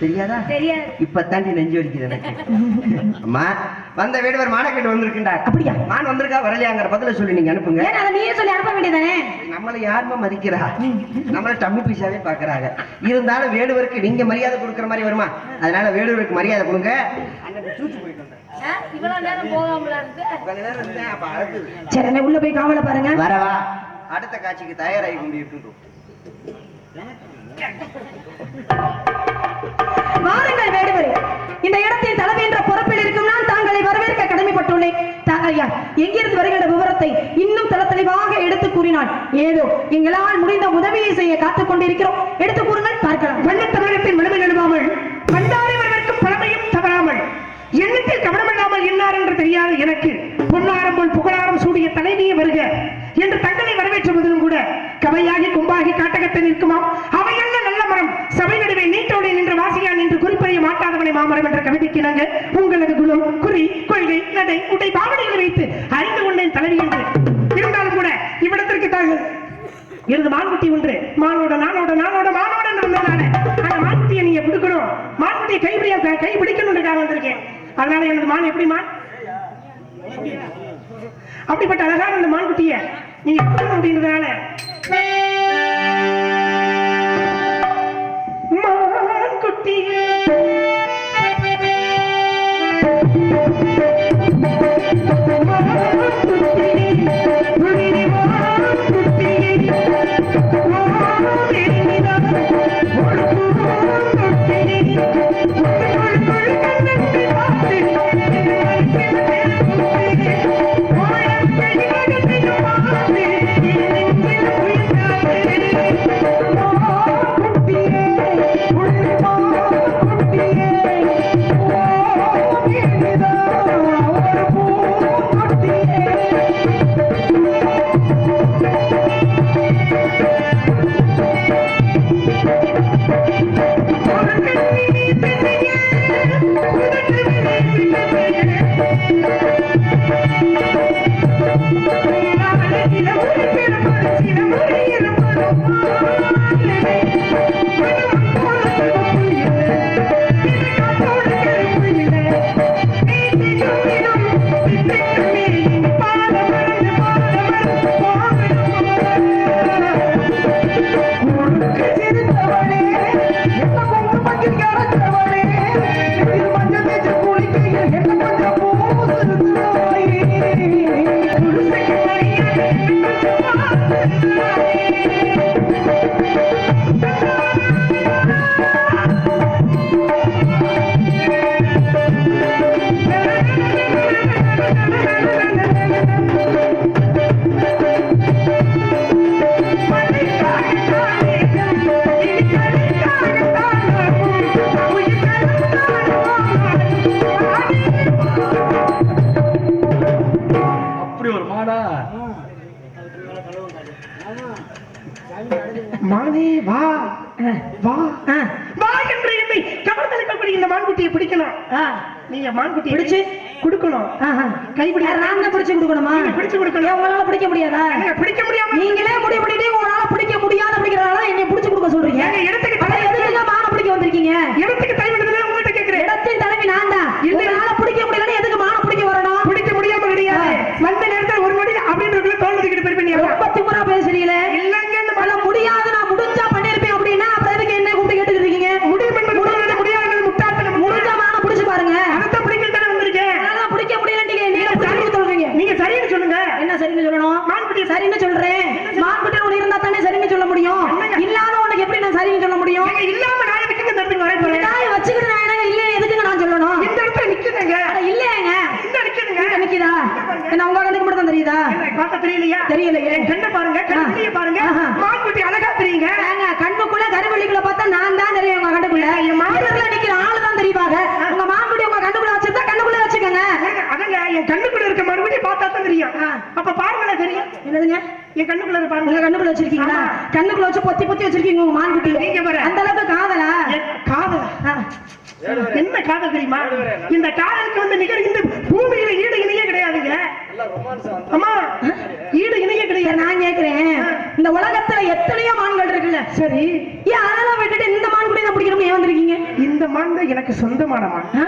தெரியாதா? தெரியாது. இப்ப தாண்டி நெஞ்சு வலிக்குது எனக்கு. அம்மா வந்த வேடுவர் மானக்கெட்டு வந்திருக்கின்றார் அப்படியா? மான் வந்திருக்கா வரலையாங்கிற பதில சொல்லி நீங்க அனுப்புங்க. நீயே சொல்லி அனுப்ப வேண்டியதானே? நம்மளை யாருமே மதிக்கிறா? நம்மள டம்மி பீஸாவே பாக்குறாங்க. இருந்தாலும் வேடுவருக்கு நீங்க மரியாதை கொடுக்குற மாதிரி வருமா? அதனால வேடுவருக்கு மரியாதை கொடுங்க. சரி உள்ள போய் காவல பாருங்க. வரவா அடுத்த காட்சிக்கு தயாராகி கொண்டு இருக்கின்றோம் வாருங்கள் வேடுவரே. இந்த இடத்தின் தலைமை என்ற பொறுப்பில் இருக்கும் நான் தாங்களை வரவேற்க கடமைப்பட்டுள்ளேன். தாங்கள் யார் எங்கிருந்து வருகின்ற விவரத்தை இன்னும் தல தெளிவாக எடுத்து கூறினான் ஏதோ எங்களால் முடிந்த உதவியை செய்ய காத்துக் கொண்டிருக்கிறோம். எடுத்து கூறுங்கள் பார்க்கலாம். வண்ண தமிழகத்தின் வலிமை நடுவாமல் பண்டாரி பழமையும் தவறாமல் எண்ணத்தில் கவனமில்லாமல் இன்னார் என்று தெரியாது எனக்கு பொன்னாரம் போல் புகழாரம் சூடிய தலைவியை வருக என்று தங்களை வரவேற்றுவதிலும் கூட கவையாகி கும்பாகி காட்டகத்தில் நிற்குமாம் என்று மாட்டாதவனை மாமரம் என்ற கவிதைக்கு நாங்கள் உங்களது குணம் குறி கொள்கை நடை உடை பாவனைகளை வைத்து அறிந்து கொண்டேன் தலைவி என்று இருந்தாலும் கூட இவ்விடத்திற்கு தாங்கள் எனது மான்குட்டி ஒன்று மானோட நானோட நானோட மானோட நடந்ததால அந்த மான்குட்டியை நீங்க பிடிக்கணும் மான்குட்டியை கைப்பிடியா கை பிடிக்கணும்ன்றக்காக வந்திருக்கேன். அதனால எனது மான் எப்படி மான்? அப்படிப்பட்ட அழகான அந்த மான்குட்டியை நீங்க பிடிக்கணும் அப்படின்றதுனால. மான்குட்டியே அப்படி நீங்க மான்குட்டியை பிடிச்சு? கொடுக்கணும் கைப்பிடி நான் தான் பிடிச்சு கொடுக்கணுமா நீங்க பிடிச்சு கொடுக்கணும். ஏன் உங்களால பிடிக்க முடியாதா என்னங்க, பிடிக்க முடியாம நீங்களே முடிவு பண்ணிட்டு உங்களால பிடிக்க முடியாது அப்படிங்கறதால என்னை பிடிச்சு கொடுக்க சொல்றீங்க இடத்துக்கு அட, எதுக்குங்க மான பிடிக்க வந்திருக்கீங்க இடத்துக்கு டைம் எடுத்தது உங்கள்கிட்ட கேட்கிறேன் இடத்தின் தலைவி நான் தான் இல்லை. உங்களால பிடிக்க முடியலன்னு எதுக்கு மான பிடிக்க வரணும் பிடிக்க முடியாம கிடையாது வந்த நேரத்துல ஒரு நொடி அப்படின்றதுக்குள்ள தோல் தூக்கிட்டு போயிருப்பீங்க ரொம்ப திமுறா பேசுறீங்களே இல்லைங்க இந்த அத முடியாது நான் முடிஞ்சா பண்ணிருப்பேன் அப்படின்னா அப்புறம் எதுக்கு என்ன கூப்பிட்டு கேட்டுக்கிட்டு இருக்கீங்க முடிவு என்பது முடியாது முடியாது முட்டாள்தனம் முடிஞ்சா மான பிடிச்சு பாருங்க அதைத்தான் பிடிக்கணும் தானே வந்திருக்கேன் அதெல்லாம் பிடிக்க முடியலன்னு நீங்க பிடிச்சு சொல்றீங்க நீங்க சரின்னு சொல்லுங்க என்ன சரின்னு சொல்லணும் மான்குட்டி சரின்னு சொல்றேன் மான்குட்டி ஒண்ணு இருந்தா தானே சரின்னு சொல்ல முடியும் இல்லாத உனக்கு எப்படி நான் சரின்னு சொல்ல முடியும் நீங்க இல்லாம நான் எதுக்கு இந்த இடத்துக்கு வர போறேன் தாய் வச்சுக்கிட்டு நான் என்ன இல்லையே எதுக்குங்க நான் சொல்லணும் இந்த இடத்துல நிக்குதுங்க அட, இல்லையேங்க இந்த நிக்குதுங்க இங்க நிக்குதா என்ன உங்க கண்ணுக்கு மட்டும் தான் தெரியுதா என்ன, பார்த்தா தெரியலையா தெரியலையே. என் கண்ணை பாருங்க கண்ணு பாருங்க ஆஹா. மான்குட்டி அழகா தெரியுங்க ஏங்க கண்ணுக்குள்ள கருவெளிக்குள்ள பார்த்தா நான் தான் தெரியும் உங்க கண்ணுக்குள்ள என் மா- எதிரில நிக்கிற ஆளு தான் தெரியுவாங்க உங்க மான்குட்டி உங்க கண்ணுக்குள்ள வச்சிருந்தா கண்ணுக்குள்ள வச்சுக்கோங்க ஏங்க, அதங்க என் கண்ணுக்குள்ள இருக்க மறுபடியும் பார்த்தா தான் தெரியும். அப்ப பாருங்களேன் தெரியும். என்னதுங்க? என் கண்ணுக்குள்ள பாருங்க. கண்ணுக்குள்ள வச்சிருக்கீங்களா. கண்ணுக்குள்ள வச்சு பொத்தி பொத்தி வச்சிருக்கீங்க உங்க மான்குட்டி. நீங்க வேற. அந்த அளவுக்கு காதலா? காதல். என்ன காதல் தெரியுமா? இந்த காதலுக்கு வந்து நிகர் இந்த பூமியில ஈடு இணையே கிடையாதுங்க அம்மா ஈடு இணையே சரி, கிடையாது நான் கேக்குறேன். இந்த உலகத்துல எத்தனையோ மான்கள் இருக்குல்ல? சரி. ஏன் அதெல்லாம் விட்டுட்டு இந்த மான்குடி தான் பிடிக்கணும் ஏன் வந்திருக்கீங்க? இந்த மான் தான் எனக்கு சொந்தமான மான். ஆ?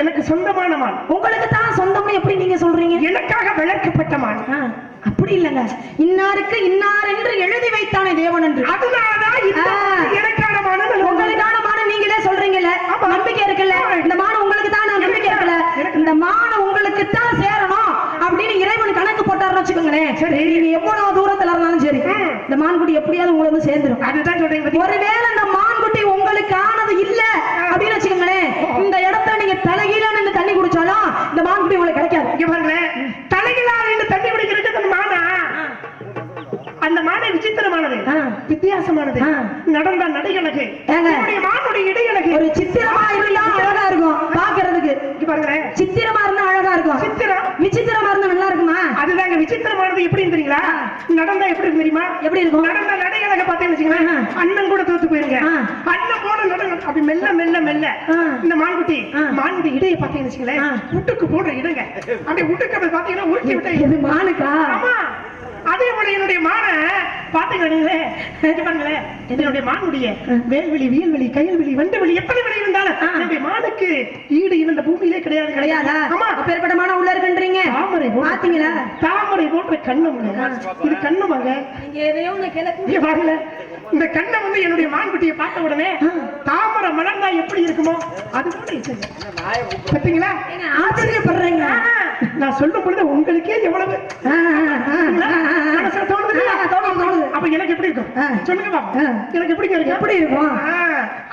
எனக்கு சொந்தமான மான். உங்களுக்கு தான் சொந்தம்னு எப்படி நீங்க சொல்றீங்க? எனக்காக வளர்க்கப்பட்ட மான். ஆ, அப்படி இல்லைங்க. இன்னாருக்கு இன்னார் என்று எழுதி வைத்தானே தேவன் என்று. அதனாலதான் எனக்கான மான் உங்களுக்கான மான நீங்களே சொல்றீங்கல்ல. நம்பிக்கை இருக்குல்ல? இந்த மான உங்களுக்கு தான் நம்பிக்கை இருக்குல்ல? இந்த மான உங்களுக்கு தான் சேரணும் அப்படின்னு இறைவன் வச்சுக்கோங்களேன் சரி. நீங்க எவ்வளவு தூரத்துல இருந்தாலும் சரி. இந்த மான்குட்டி எப்படியாவது உங்களை வந்து சேர்ந்துரும் அதுதான் சொல்றேன் பாத்தீங்களா? ஒருவேளை இந்த மான்குட்டி உங்களுக்கு ஆனது இல்ல அப்படின்னு வச்சுக்கோங்களேன் இந்த இடத்துல நீங்க தலைகீழ நின்று தண்ணி குடிச்சாலும் இந்த மான்குட்டி உங்களுக்கு கிடைக்காது இங்க பாருங்களேன் தலைகளா ரெண்டு தண்ணி குடிக்கிறதுக்கு அந்த மானா அந்த மானை விசித்திரமானது. வித்தியாசமானது. நடந்த நடைகளுக்கு மானுடைய இடைகளுக்கு ஒரு சித்திரமா இருந்தா அழகா இருக்கும் பாக்குறதுக்கு. பாருங்களேன் சித்திரமா இருந்தா அழகா இருக்கும். சித்திரம். விசித்திரமா இருந்தா நல்லா இருக்குமா? அதுதாங்க விசித்திரமானது எப்படின்னு தெரியுங்களா? நடந்தா எப்படி தெரியுமா? எப்படி இருக்கும்? நடந்த நடைகளுக்கு பார்த்தீங்கன்னு வச்சுக்கோங்களேன் ஆ. அண்ணன் கூட தோத்து போயிருங்க. அண்ணன் போன நடை அப்படி மெல்ல மெல்ல மெல்ல. இந்த மான்குட்டி ஆ. மான்குட்டி இடையை பார்த்தீங்கன்னு வச்சுக்கோங்களேன் ஆ. உட்டுக்கு போடுற இடங்க. அப்படி உட்டுக்கு அப்படி பார்த்தீங்கன்னா உருட்டி விட்ட இது மானுக்கா? ஆமா. அதே போல என்னுடைய மான பாத்துக்கிறீங்களே பாருங்களேன் என்னுடைய மானுடைய வேல்வெளி வியல்வெளி கையல்வெளி வண்டவெளி எப்படி வெளி இருந்தாலும் ஆ. என்னுடைய மானுக்கு ஈடு இந்த பூமியிலே கிடையாது கிடையாதா. ஆமா. அப்பேற்பட்ட மான உள்ள இருக்குன்றீங்க. தாமரை பாத்தீங்களா தாமரை போன்ற கண்ணம் இது கண்ணமாங்க எதையோ இங்க பாருங்க இந்த கண்ணை வந்து என்னுடைய மான்குட்டியை பார்த்த உடனே தாமரை மலர்ந்தா எப்படி இருக்குமோ அது போல இருக்குது பாத்தீங்களா ஏங்க, ஆச்சரியப்படுறீங்க. நான் சொல்லும் பொழுது உங்களுக்கே எவ்வளவு. மனசுல தோணுது தோணுது. அப்ப எனக்கு எப்படி இருக்கும். சொல்லுங்க. எனக்கு எப்படி இருக்கு எப்படி இருக்கும்?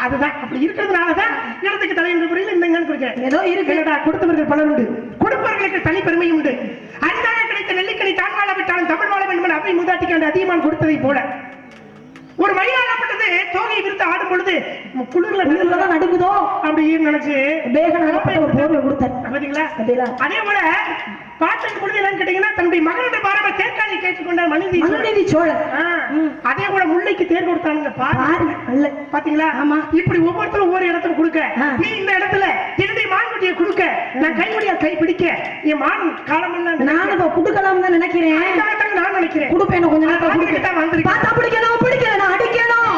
அதுதான். அப்படி இருக்கிறதுனாலதான் இடத்துக்கு தலையின் புரியல இந்த எங்கன்னு இருக்கேன் ஏதோ இருக்கு. என்னடா கொடுத்தவர்கள் பலர் உண்டு. கொடுப்பவர்களுக்கு தனி பெருமை உண்டு. அன்றாக கிடைத்த நெல்லிக்கனி தான் வாழ விட்டாலும் தமிழ் வாழ வேண்டும் என அவை மூதாட்டிக்கு அந்த அதிகமான் கொடுத்ததை போல. ஒரு மயிலாகப்பட்டது தோகையை விரித்து ஆடும் பொழுது குளிர்ல உள்ளதான் நடுங்குதோ? அப்படின்னு நினைச்சு வேகனாகப்பட்ட ஒரு போர்வை கொடுத்தார்? அதே போல பாட்டுக்கு பொழுது என்னன்னு கேட்டீங்கன்னா தன்னுடைய மகனுடைய பாரம தேர்க்காணி கேட்டுக்கொண்டார் மனுநீதி சோழர் ஆ, அதே போல முல்லைக்கு தேர் கொடுத்தானுங்க. பாரு. பாரு நல்ல பாத்தீங்களா? ஆமா. இப்படி ஒவ்வொருத்தரும் ஒவ்வொரு இடத்துல கொடுக்க. நீ இந்த இடத்துல என்னுடைய மான்குட்டியை கொடுக்க. நான் கைவடியா கை பிடிக்க. என் மான் நானும் இப்ப குடுக்கலாம் தான் நினைக்கிறேன். நான் நினைக்கிறேன். குடுப்பேன் கொஞ்ச நேரத்துல நான் தான் வந்திருக்கேன். பார்த்தா பிடிக்கணும் பிடிக்கல நான் அடிக்கணும்.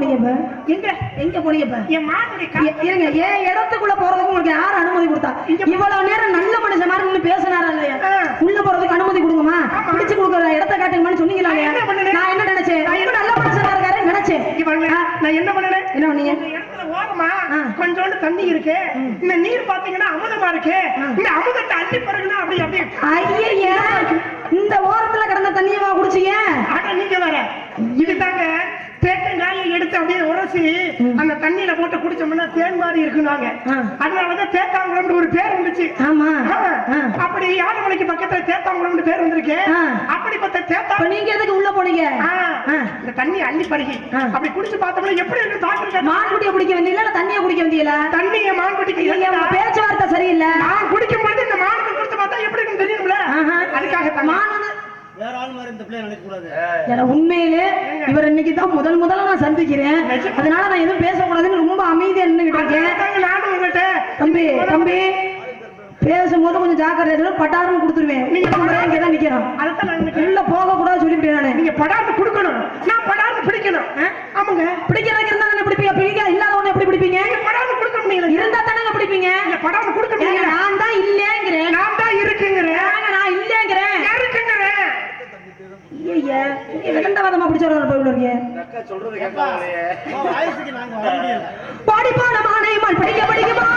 போனீங்க எங்க? எங்க போனீங்க என் மானுடைய கா- எ- இருங்க ஏன் இடத்துக்குள்ள போறதுக்கு உங்களுக்கு யார் அனுமதி கொடுத்தா? இவ்வளவு நேரம் நல்ல மனுஷன் மாதிரி பேசினாரா இல்லையா. உள்ள போறதுக்கு அனுமதி கொடுங்கம்மா. பிடிச்சு கொடுக்குற இடத்த காட்டுங்கன்னு சொன்னீங்களா? நான் என்ன பண்ணுனேன்? நான் என்ன நினைச்சேன்? நல்ல மனுஷனா இருக்காரு நினைச்சேன். நான் என்ன பண்ணேன்? என்ன பண்ணீங்க? ஓரமா. கொஞ்சோண்டு தண்ணி இருக்கு. இந்த நீர் பாத்தீங்கன்னா அமுதமா இருக்கு. இந்த அமுதத்தை அள்ளி பருகுனா அப்படி அப்படியே ஐயே இந்த ஓரத்துல கிடந்த தண்ணியவா குடிச்சீங்க? நீங்க வேற. இதுதாங்க. தேக்கங்காயை எடுத்து அப்படியே உரசி அந்த தண்ணியில போட்டு குடிச்சோம்னா தேன் மாதிரி இருக்குனாங்க. அதனாலதான் தேத்தாங்குளம்னு ஒரு பேர் வந்துச்சு ஆமா. அப்படி யானைமலைக்கு பக்கத்துல தேத்தாங்குளம்னு பேர் வந்திருக்கு. அப்படிப்பட்ட தேத்தா நீங்க எதுக்கு உள்ள போனீங்க. இந்த தண்ணி அள்ளி பருகி. அப்படி குடிச்சு பார்த்தோம்னா எப்படி இருக்கு தாக்கு மான்குட்டியை குடிக்க வந்தீங்களா இல்ல தண்ணியை குடிக்க வந்தீங்களா தண்ணிய மான்குட்டிக்கு நீங்க? பேச்சுவார்த்தை சரியில்லை நான் குடிக்கும் பொழுது இந்த மானுக்கு கொடுத்து பார்த்தா எப்படி இருக்குன்னு தெரியும்ல. அதுக்காக. மானு வேற ஆள் மாதிரி இந்த பிள்ளை நினைக்க கூடாது ஏன்னா உண்மையிலே இவர் இன்னைக்கு தான் முதல் முதல்ல நான் சந்திக்கிறேன். அதனால நான் எதுவும் பேசக்கூடாதுன்னு ரொம்ப அமைதியா நின்னுகிட்டு இருக்கேன். நானும் உங்கள்கிட்ட தம்பி தம்பி பேசும்போது கொஞ்சம் ஜாக்கிரதை. பட்டாரம் கொடுத்துருவேன். நீங்க இங்க தான் நிக்கிறோம். அதைத்தான் நான் நினைக்கிறேன். உள்ள போக கூடாது சொல்லிவிட்டேன் நானு. நீங்க படாம கொடுக்கணும். நான் படாம பிடிக்கணும். ஆமாங்க. பிடிக்கிறதுக்கு இருந்தா தானே பிடிப்பீங்க? பிடிக்க இல்லாதவன எப்படி பிடிப்பீங்க? நீங்க படாம கொடுக்க முடியல. இருந்தா தானே பிடிப்பீங்க? நீங்க படாம கொடுக்க முடியல. நான் தான் இல்லைங்கிறேன் நான் தான் இருக்குங்கிறேன் ஏங்க, நான் இல்லைங்கிறேன் இருக்குங்கிறேன் ஐயா விதண்டவாதமா பிடிச்சவர போய் விடுறீங்க அக்கா சொல்றது கேட்கலையே வயசுக்கு நாங்க வர முடியல. பாடி போன மானையம்மாள் படிக்க படிக்குமா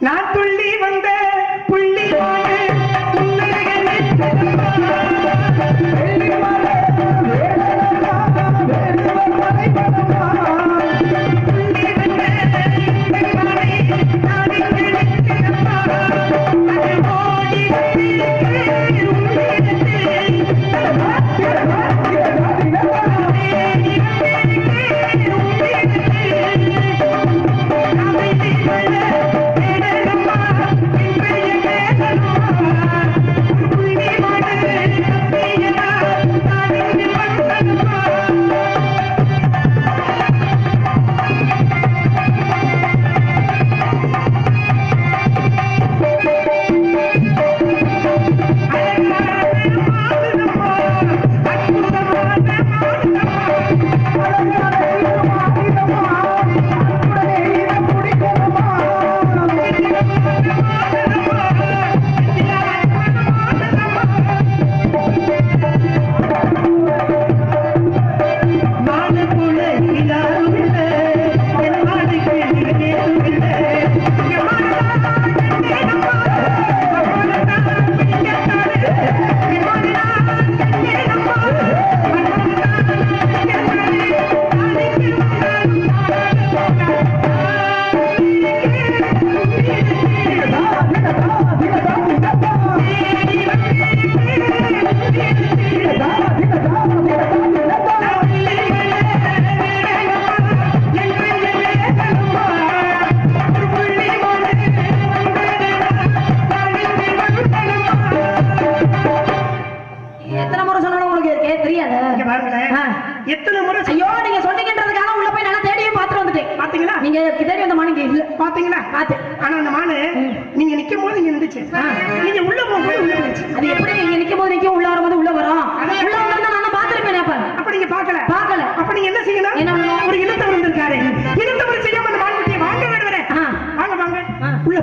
நான் துள்ளி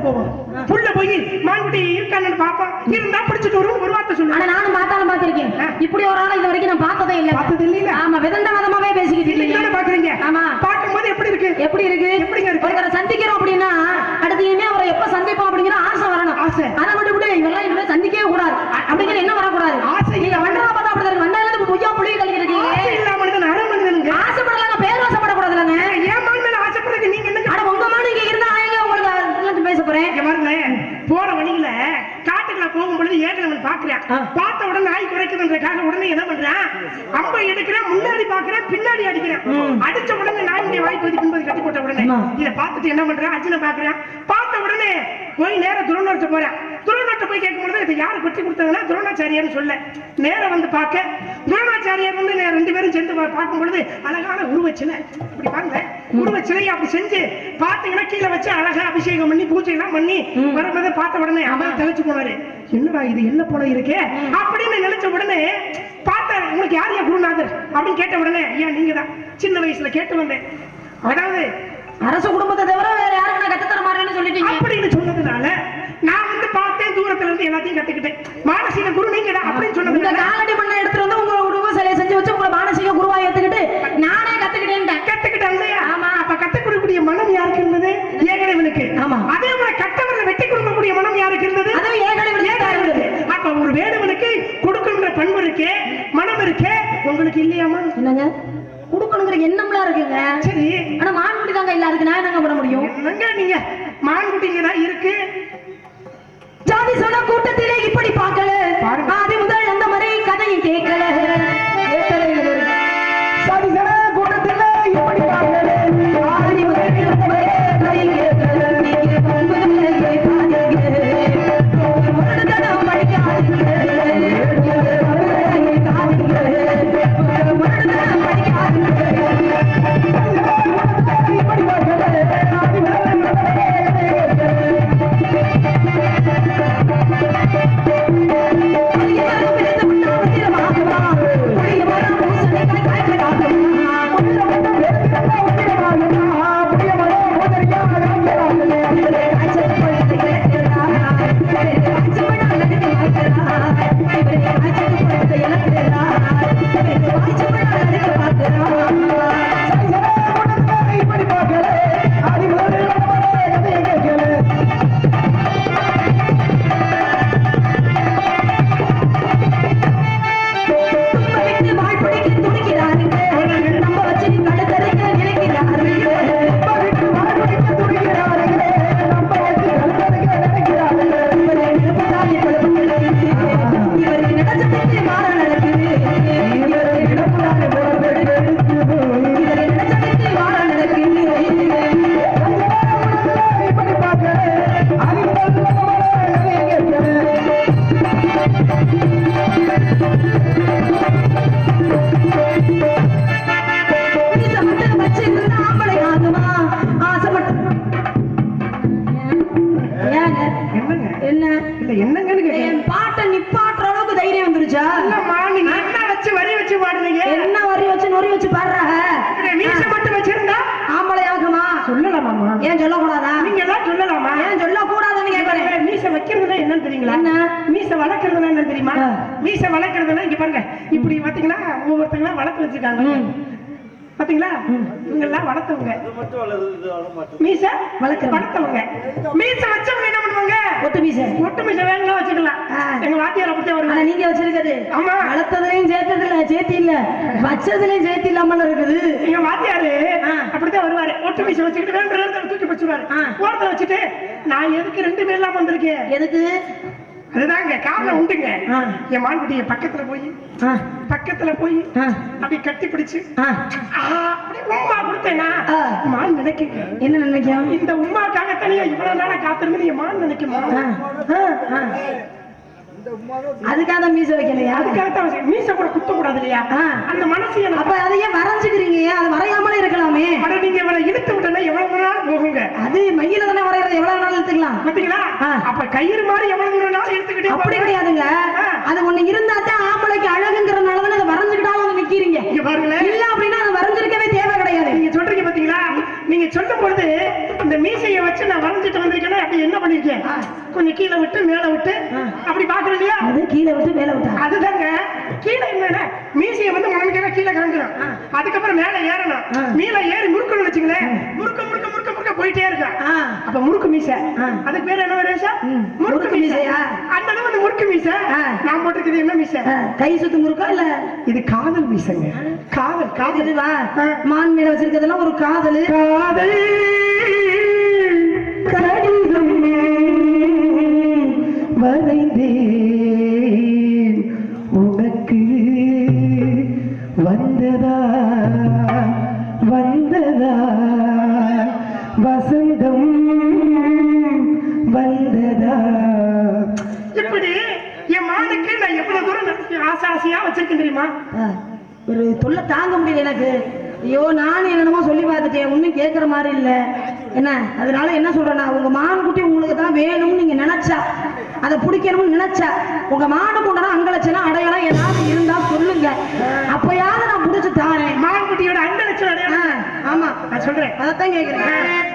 போவோம். உள்ள போய் மான்குட்டி இருக்கான்னு பாப்போம் இருந்தா பிடிச்சிட்டு வரும் ஒரு வார்த்தை சொல்லுங்க நானும் பார்த்தாலும் பார்த்திருக்கேன். இப்படி ஒரு ஆளை இது வரைக்கும் நான் பார்த்ததே இல்ல. பார்த்தது இல்லையா? ஆமா விதண்ட மதமாவே பேசிக்கிட்டு இருக்கீங்க. பாக்குறீங்க ஆமா. பார்க்கும்போது எப்படி இருக்கு? எப்படி இருக்கு? எப்படிங்க இருக்கு? ஒருத்தரை சந்திக்கிறோம் அப்படின்னா அடுத்து இனிமே அவரை எப்ப சந்திப்போம் அப்படிங்கிற ஆசை வரணும். ஆசை. அதை விட்டு விட்டு இவெல்லாம் இனிமே சந்திக்கவே கூடாது. அப்படிங்கிற என்ன வரக்கூடாது. ஆசை. நீங்க பார்த்தா அப்படி இருந்து பொய்யா புளிய கழிக்கிறீங்க ஆசை இல்லாம மனிதன் அரை மனிதனுங்க ஆசைப்படலாங்க பேராசைப்படக்கூடாதுலங்க ஏன் மான் மேல ஆசைப்படுறதுக்கு நீங்க என்னங்க ஆனா உங்க மாதிரி இங்க இருந்தா எங்க உங்களுக்கு அதெல்லாம் பேச போறேன் இங்க பாருங்களேன் போற வழியில காட்டுக்குள்ள போகும் பொழுது ஏகனவன் பாக்குறான் ஆ. பார்த்த உடனே நாய் குறைக்குதுன்றக்காக உடனே என்ன பண்றான் அம்பை எடுக்கிறேன் முன்னாடி பாக்குறேன் பின்னாடி அடிக்கிறேன். அடிச்ச உடனே நாயுடைய வாய் பகுதி பின்பது கட்டி போட்ட உடனே. இத பார்த்துட்டு என்ன பண்றான் அர்ஜுன பாக்குறான் பார்த்த உடனே போய் நேரா துரோணர்கிட்ட போறேன் துரோணர்கிட்ட போய் கேட்கும் பொழுது இது யாரு கொட்டி கொடுத்ததுன்னா துரோணாச்சாரியார்னு சொல்ல? நேரா வந்து பார்க்க துரோணாச்சாரியார் வந்து ரெண்டு பேரும் சேர்ந்து பார்க்கும் பொழுது அழகான உருவச்சிலை. இப்படி பாருங்க உருவச்சிலையை அப்படி செஞ்சு பாத்தீங்கன்னா கீழே வச்சு அழகா அபிஷேகம் பண்ணி பூஜை எல்லாம் பண்ணி வரும்போது பார்த்த உடனே அவன் தெளிச்சு போனாரு. என்னடா இது என்ன போல இருக்கே? அப்படின்னு நினைச்ச உடனே பார்த்த உங்களுக்கு யார் யார் குருநாதர்? அப்படின்னு கேட்ட உடனே ஐயா நீங்க தான் சின்ன வயசுல கேட்டு வந்தேன். அதாவது அரசு குடும்பத்தை தவிர வேற யாருக்கு நான் கத்துத்தர மாட்டேன்னு சொல்லிட்டீங்க. அப்படின்னு சொன்னதுனால நான் வந்து தூரத்துல இருந்து எல்லாத்தையும் கத்துக்கிட்டேன். மானசீக குரு நீங்க அப்படின்னு உங்க சொன்னதுனால காலடி மண்ணை எடுத்துட்டு வந்து உங்க உருவ சிலையை செஞ்சு வச்சு உங்களை மானசீக குருவா ஏத்துக்கிட்டு நானே கத்துக்கிட்டேன்ட்டேன். கத்துக்கிட்டேன் இல்லையா? ஆமா. அப்ப கத்துக் கொடுக்கக்கூடிய மனம் யாருக்கு இருந்தது? ஏகலைவனுக்கு ஆமா. அதே வைக்கிறதுனா என்னன்னு தெரியுங்களா? மீச வளர்க்கறதுனா என்ன தெரியுமா. மீச வளர்க்கறதுனா இங்க பாருங்க இப்படி பாத்தீங்கன்னா ஒவ்வொருத்தங்களா வளர்த்து வச்சிருக்காங்க. பாத்தீங்களா? இவங்க எல்லாம் வளர்த்தவங்க. மீச? வளர்க்கறவங்க. வளர்த்தவங்க. மீச வச்சவங்க என்ன பண்ணுவாங்க? ஒட்டு மீசை. ஒட்டு மீச வேணும்னா வச்சுக்கலாம். எங்க வாத்தியார் அப்படியே ஆனா வருவாங்க நீங்க வச்சிருக்கிறது. ஆமா. வளர்த்ததுலயும் சேர்த்ததுல சேர்த்து இல்ல. வச்சதுலயும் சேர்த்து இல்லாம இருக்குது. எங்க வாத்தியாரு. அப்படித்தான் வருவாரு. ஒட்டு மீச வச்சுக்கிட்டு இடத்துல தூக்கி வச்சுருவாரு. ஓரத்தை வச்சுட்டு நான் எதுக்கு ரெண்டு பேர் எல்லாம் வந்திருக்கேன்? எதுக்கு? அதுதாங்க காரணம் உண்டுங்க. என் மான்குட்டிய பக்கத்துல போய் பக்கத்துல போய் அப்படி கட்டி பிடிச்சு உம்மா கொடுத்தேனா. மான் நினைக்குங்க. என்ன நினைக்கும்? இந்த உமாக்காக தனியா இவ்வளவு நாளா காத்திருந்து என் மான் நினைக்குமா. அதுக்காக மீசை வைக்கலையா? அதுக்காக தான். மீச கூட குத்த கூடாது இல்லையா. அந்த மனசு அப்ப அதையே வரைஞ்சுக்கிறீங்க? அது வரையாமலே இருக்கலாமே? அட நீங்க இவளை இழுத்து விட்டனா எவ்வளவு நாள் போகுங்க? அது மையில தானே வரைகிறது எவ்வளவு நாள் எடுத்துக்கலாம் பாத்தீங்களா. அப்ப கயிறு மாதிரி எவ்வளவு நாள் எடுத்துக்கிட்டே அப்படி. கிடையாதுங்க. அது ஒண்ணு இருந்தா தான் ஆம்பளைக்கு அழகுங்கிறனால தானே அதை வரைஞ்சுக்கிட்டாலும் வந்து நிக்கிறீங்க. இங்க பாருங்களேன். இல்ல அப்படின்னா அது வரைஞ்சிருக்கவே தேவை கிடையாது. நீங்க சொல்றீங்க பாத்தீங்களா? நீங்க சொல்லும் பொழுது இந்த மீசையை வச்சு நான் வரைஞ்சிட்டு வந்திருக்கேன்னா அப்படி என்ன பண்ணிருக்கேன். கொஞ்சம் கீழே விட்டு மேல விட்டு. அப்படி பாக்குறேன் இல்லையா? அது கீழே விட்டு மேல விட்டா? அதுதாங்க. கீழே என்னன்னா மீசையை வந்து முனைக்காக கீழே காமிக்கணும் அதுக்கப்புறம் மேல ஏறணும். மீல ஏறி முறுக்கணும்னு வச்சுங்களேன் முறுக்க முறுக்க முறுக்க முறுக்க போயிட்டே இருக்கா. அப்ப முறுக்கு மீசை. அதுக்கு பேர் என்ன ம். முறுக்கு மீசையா? அந்த அளவு வந்து முறுக்கு மீசை. நான் போட்டிருக்கிறது என்ன மீசை? கை சுத்து முறுக்கா இல்ல? இது காதல் மீசைங்க. காதல் காதல். மான் மேல வச்சிருக்கிறதெல்லாம் ஒரு காதலு. காதல். கடிதம் வரைந்தேன். உனக்கு வந்ததா? வந்ததா? வசந்தம் வந்ததா? இப்படி என் மானுக்கு நான் எவ்வளவு தூரம் ஆசை ஆசையா வச்சிருக்கேன் தெரியுமா? ஒரு தொல்லை தாங்க முடியல எனக்கு. ஐயோ நான் என்னென்னமோ சொல்லி பார்த்துட்டேன். ஒன்றும் கேட்குற மாதிரி இல்லை. என்ன? அதனால என்ன சொல்றேன்னா உங்க மான்குட்டி உங்களுக்கு தான் வேணும்னு நீங்க நினைச்சா அதை பிடிக்கணும்னு நினைச்சா உங்க மாடு கொண்டா அங்கலட்சணம் அடையாளம் ஏதாவது இருந்தா சொல்லுங்க. அப்பயாவது நான் பிடிச்சு தாரேன். மான்குட்டியோட அங்க லட்சம் ஆ, அடையாளம் ஆமா நான் சொல்றேன். அதைத்தான் கேட்குறேன்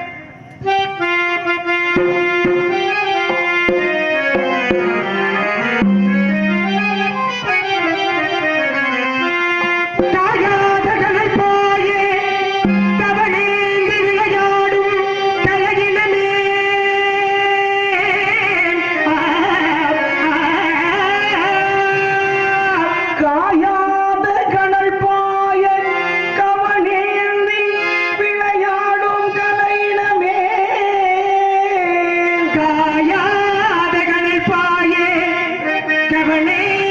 தலைவனே